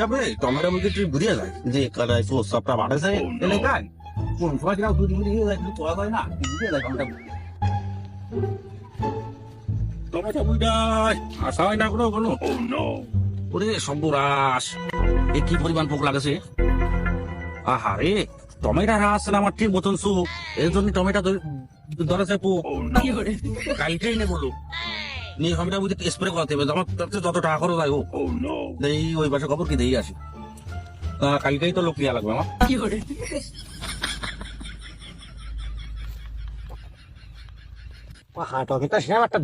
যাবে টমেটো মুখে তুই ঘুরিয়ে যায় যে কারাই প্রস্তাবটা বাড়াছে এলে গাই কোন দুধ যায় যায় না। যায় টমেটো টমেটো আসা হয় না কোনো কোনো। ওরে সর্বরাস এ কি পরিমাণ পোক লাগেছে? আহারে টমেটো রাস না আমার ঠিক মতন সু। এর জন্য টমেটো ধরেছে পোক কালকেই নে বলো। নিয়ে টমেটো বুঝে স্প্রে করাতে হবে আমার তাতে যত টাকা খরচ হয় দেই ওই পাশে খবর কি দেই আসি। তা কালকেই তো লোক লিয়া লাগবে আমার সেরকম একটা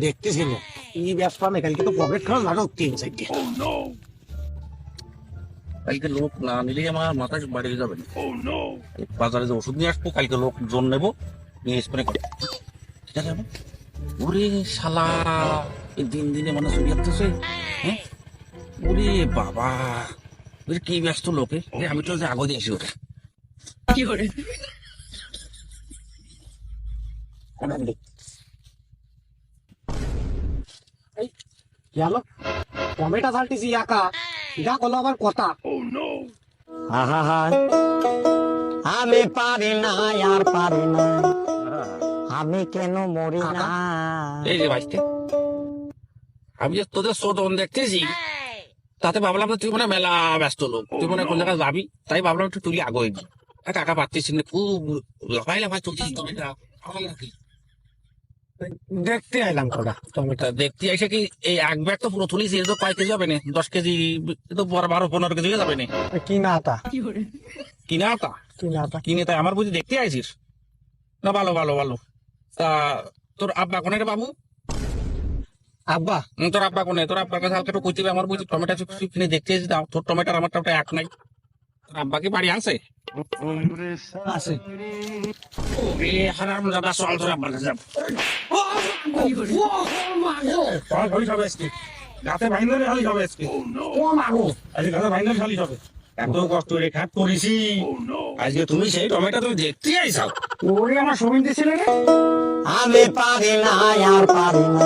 এই ব্যবসা নেই কালকে তো পকেট খাওয়া নাটক তিন চারটে কালকে লোক না নিলেই আমার মাথা বাড়ি যাবে না। বাজারে যে ওষুধ নিয়ে আসব কালকে লোক জন নেব নিয়ে স্প্রে করে। ঠিক আছে ওরে শালা। এই দিন দিনে মানে হ্যাঁ? ওরে বাবা ওরে কি ব্যস্ত লোকে আমি তো যে আগে দিয়ে আসি ওরে গেল টমেটো ঝালতেছি একা। যা করল আবার কথা। আমি পারি না আর পারি না। আমি কেন মরি না? এই আমি যে তোদের শোধন দেখতেছি তাতে ভাবলাম তুই মানে মেলা ব্যস্ত লোক। তুই মানে কোন জায়গায় যাবি? তাই ভাবলাম একটু তুলি আগে কাকা পাচ্ছিস না খুব লাফাই লাফাই চলছিস? দেখতে আইলাম তোরা টমেটো। দেখতে এসে কি এই এক ব্যাগ তো পুরো তুলিস তো কয় কেজি হবে না? দশ কেজি তো বারো বারো পনেরো কেজি হয়ে যাবে না। কি না তা কিনা তা কি না তা কিনে তাই আমার বুঝি দেখতে আইছিস? না ভালো ভালো ভালো। তা তোর আব্বা কোনে বাবু? আব্বা তোর আব্বা কোনে? তোর আব্বার কাছে হালকা একটু কইতে আমার বুঝি টমেটো কিনে দেখতে এসেছি দাও তোর টমেটোর আমারটা ওটা এক নাই। তোর আব্বা কি বাড়ি আছে? আছে। ওরে হারাম দাদা চল তোর আব্বার কাছে যাব চল হলি সবে আজকে। গাতে ভাইন্দরে হলি সবে আজকে। ও মাগো আজকে গাতে ভাইন্দরে হলি সবে এত কষ্ট করে খাট করেছি। আজকে তুমি সেই টমেটো তুমি দেখতে আইসাও ওরে আমার সবিন দিছিলে রে। আমি পারি না আর পারি না।